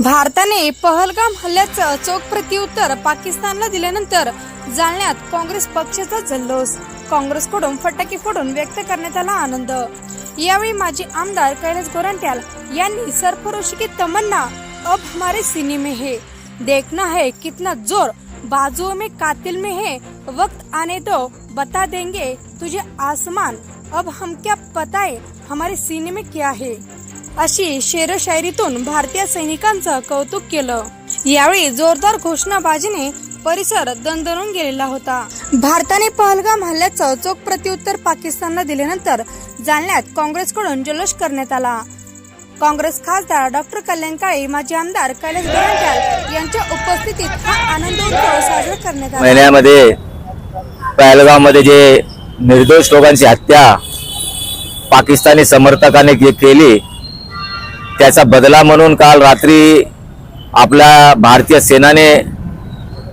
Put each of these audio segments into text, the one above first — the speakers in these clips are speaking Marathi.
भारताने पहलगाम हल्ल्याचं चोख प्रत्युत्तर पाकिस्तानला दिल्यानंतर जालन्यात काँग्रेस पक्षाचा जल्लोष. काँग्रेसकडून फटाके फोडून व्यक्त करण्यात आला आनंद. यावेळी माजी आमदार कैलास गोरंट्याल यांनी सरफरोशी की तमन्ना अब हमारे सिनेमे में है. देखना है कितना जोर बाजुओं में कातिल में है. वक्त आने दो बता देंगे तुझे आसमान. अब हम क्या पता है हमारे सीने में क्या है? अशी शेरशायरीतून भारतीय सैनिकांचं कौतुक केलं. यावेळी जोरदार घोषणाबाजीने परिसर दणदणून गेलेला होता. भारताने पहलगाम हल्ल्याचं चोख प्रत्युत्तर पाकिस्तानला दिल्यानंतर जालन्यात काँग्रेसकडून जल्लोष करण्यात आला. काँग्रेस खासदार डॉक्टर कल्याण काळे माजी आमदार कैलास गोरंट्याल यांच्या उपस्थितीत हा आनंदोत्सव साजरा करण्यात आला. महिन्यामध्ये पहलगावमध्ये जे निर्दोष लोकांची हत्या पाकिस्तानी समर्थकाने के- केली त्याचा बदला म्हणून काल रात्री आपल्या भारतीय सेनाने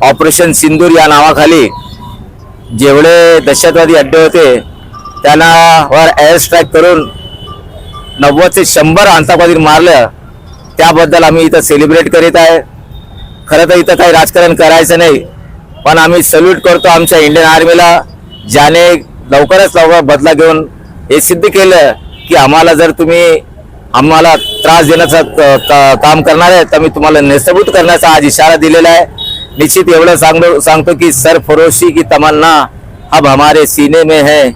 ऑपरेशन सिंदूर या नावाखाली जेवढे दहशतवादी अड्डे होते त्यांना वर एअर स्ट्राईक करून नव्वद ते शंभर आतंकवादी मारलं. त्याबद्दल आम्ही इथं सेलिब्रेट करीत आहे. खरं तर इथं काही राजकारण करायचं नाही पण आम्ही सल्यूट करतो आमच्या इंडियन आर्मीला ज्याने लवकरच लवकर बदला घेऊन हे सिद्ध केलं की आम्हाला जर तुम्ही आम्हाला त्रास देण्याचं काम करणार आहे, तर मी तुम्हाला नेस्तभूत करण्याचा आज इशारा दिलेला आहे. निश्चित एवढं सांगतो सांगतो की सरफरोशी की तमन्ना, अब हमारे सीने में है.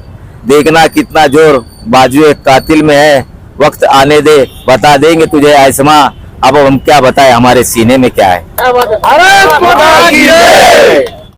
देखना कितना ज़ोर, बाजू कातिल में है. वक्त आने दे, बता देंगे तुझे आसमा अब हम क्या बताए, हमारे सीने में क्या है?